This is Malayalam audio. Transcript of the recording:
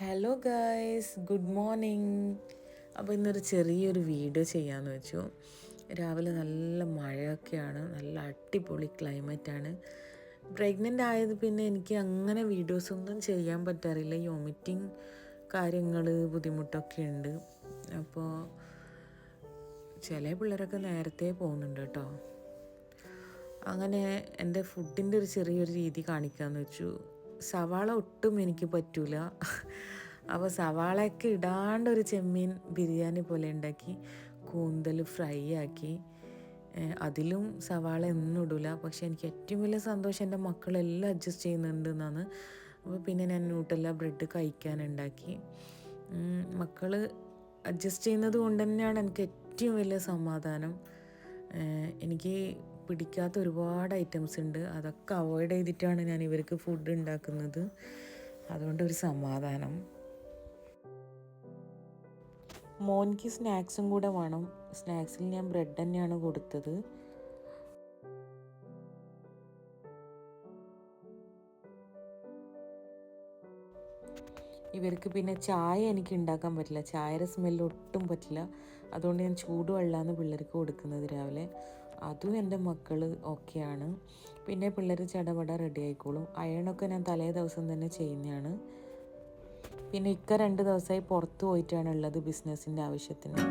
ഹലോ ഗായ്സ് ഗുഡ് മോർണിംഗ് അപ്പോൾ ഇന്നൊരു ചെറിയൊരു വീഡിയോ ചെയ്യാമെന്ന് വെച്ചു. രാവിലെ നല്ല മഴയൊക്കെയാണ്. നല്ല അടിപൊളി ക്ലൈമറ്റാണ് പ്രഗ്നന്റ് ആയത് പിന്നെ എനിക്ക് അങ്ങനെ വീഡിയോസ് ഒന്നും ചെയ്യാൻ പറ്റാറില്ല. വൊമിറ്റിംഗ് കാര്യങ്ങൾ ബുദ്ധിമുട്ടൊക്കെ ഉണ്ട്. അപ്പോൾ ചില പിള്ളേരൊക്കെ നേരത്തെ പോകുന്നുണ്ട് കേട്ടോ. അങ്ങനെ എന്റെ ഫുഡിന്റെ ഒരു ചെറിയൊരു രീതി കാണിക്കാമെന്ന് വെച്ചു. സവാള ഒട്ടും എനിക്ക് പറ്റൂല. അപ്പോൾ സവാളയൊക്കെ ഇടാണ്ട് ഒരു ചെമ്മീൻ ബിരിയാണി പോലെ ഉണ്ടാക്കി കൂന്തൽ ഫ്രൈ ആക്കി. അതിലും സവാള ഒന്നും ഇടില്ല പക്ഷെ എനിക്ക് ഏറ്റവും വലിയ സന്തോഷം എന്റെ മക്കളെല്ലാം അഡ്ജസ്റ്റ് ചെയ്യുന്നുണ്ട് എന്നാണ് അപ്പോൾ പിന്നെ ഞാൻ ന്യൂട്ടല്ല ബ്രെഡ് കഴിക്കാനുണ്ടാക്കി മക്കൾ അഡ്ജസ്റ്റ് ചെയ്യുന്നത് കൊണ്ട് തന്നെയാണ് എനിക്ക് ഏറ്റവും വലിയ സമാധാനം. എനിക്ക് പിടിക്കാത്ത ഒരുപാട് ഐറ്റംസ് ഉണ്ട്. അതൊക്കെ അവോയ്ഡ് ചെയ്തിട്ടാണ് ഞാൻ ഇവർക്ക് ഫുഡ് ഉണ്ടാക്കുന്നത്. അതുകൊണ്ട് ഒരു സമാധാനം. മോനിക്ക് സ്നാക്സും കൂടെ വേണം. സ്നാക്സിൽ ഞാൻ ബ്രെഡ് തന്നെയാണ് കൊടുത്തത്. ഇവർക്ക് പിന്നെ ചായ എനിക്ക് ഉണ്ടാക്കാൻ പറ്റില്ല. ചായയുടെ സ്മെല്ല് ഒട്ടും പറ്റില്ല. അതുകൊണ്ട് ഞാൻ ചൂടുവെള്ളമാണ് പിള്ളേർക്ക് കൊടുക്കുന്നത് രാവിലെ. അതും എന്റെ മക്കൾ ഓക്കെയാണ് പിന്നെ പിള്ളേർ ചടപട റെഡി ആയിക്കോളും. അയണൊക്കെ ഞാൻ തലേ ദിവസം തന്നെ ചെയ്യുന്നതാണ്. പിന്നെ ഇക്ക രണ്ട് ദിവസമായി പുറത്ത് പോയിട്ടാണ് ഉള്ളത് ബിസിനസ്സിന്റെ ആവശ്യത്തിന്.